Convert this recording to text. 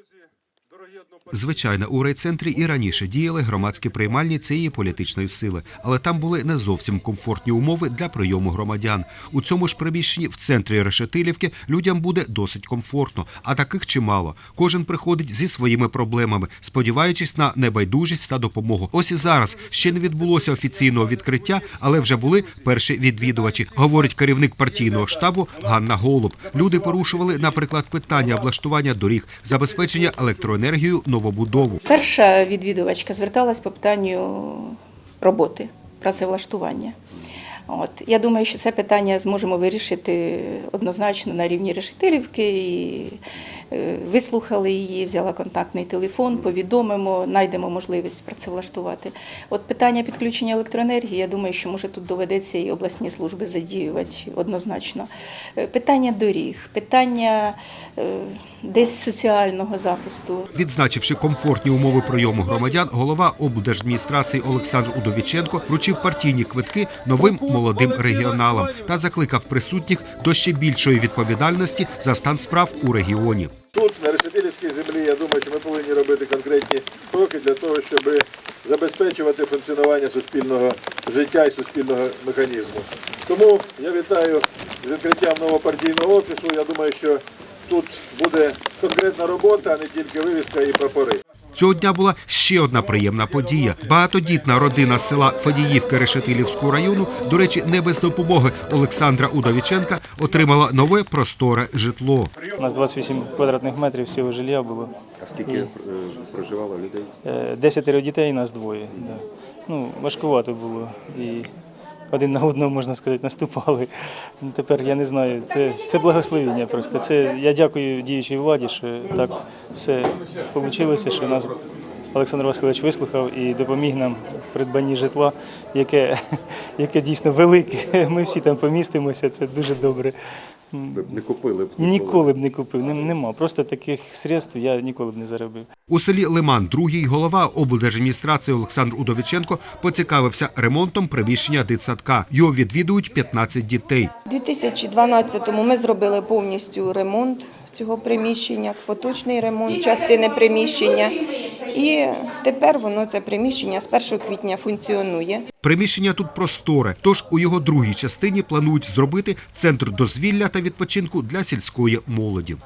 друзі. Звичайно, у райцентрі і раніше діяли громадські приймальні цієї політичної сили, але там були не зовсім комфортні умови для прийому громадян. У цьому ж приміщенні в центрі Решетилівки людям буде досить комфортно, а таких чимало. Кожен приходить зі своїми проблемами, сподіваючись на небайдужість та допомогу. Ось і зараз ще не відбулося офіційного відкриття, але вже були перші відвідувачі, говорить керівник партійного штабу Ганна Голуб. Люди порушували, наприклад, питання облаштування доріг, забезпечення електроенергією новобудову. Перша відвідувачка зверталась по питанню роботи, працевлаштування. От. Я думаю, що це питання зможемо вирішити однозначно на рівні Решетилівки. І е, вислухали її, взяла контактний телефон, повідомимо, знайдемо можливість працевлаштувати. От питання підключення електроенергії, я думаю, що може тут доведеться і обласні служби задіювати однозначно. Е, Питання доріг, питання е, десь соціального захисту. Відзначивши комфортні умови прийому громадян, голова облдержадміністрації Олександр Удовіченко вручив партійні квитки новим молодим регіоналам та закликав присутніх до ще більшої відповідальності за стан справ у регіоні. Тут, на Решетилівській землі, я думаю, що ми повинні робити конкретні кроки для того, щоб забезпечувати функціонування суспільного життя і суспільного механізму. Тому я вітаю з відкриттям нового партійного офісу. Я думаю, що тут буде конкретна робота, а не тільки вивіска і прапори. Цього дня була ще одна приємна подія. Багатодітна родина села Фадіївки Решетилівського району, до речі, не без допомоги Олександра Удовіченка, отримала нове просторе житло. У нас 28 квадратних метрів всього жилья було. А скільки е, проживало людей? Е, Десятеро дітей, нас двоє. Да. Ну, важкувато було. І один на одного, можна сказати, наступали. Тепер я не знаю, це, це благословення просто. Це, я дякую діючій владі, що так все вийшло, що нас Олександр Васильович вислухав і допоміг нам в придбанні житла, яке, яке дійсно велике. Ми всі там помістимося, це дуже добре. Ви б не купили б Ніколи б не купив, нем- нема. Просто таких средств я ніколи б не заробив. У селі Лиман другий голова облдержадміністрації Олександр Удовіченко поцікавився ремонтом приміщення дитсадка. Його відвідують 15 дітей. У 2012-му ми зробили повністю ремонт цього приміщення, поточний ремонт частини приміщення. І тепер воно це приміщення з 1 квітня функціонує. Приміщення тут просторе, тож у його другій частині планують зробити центр дозвілля та відпочинку для сільської молоді.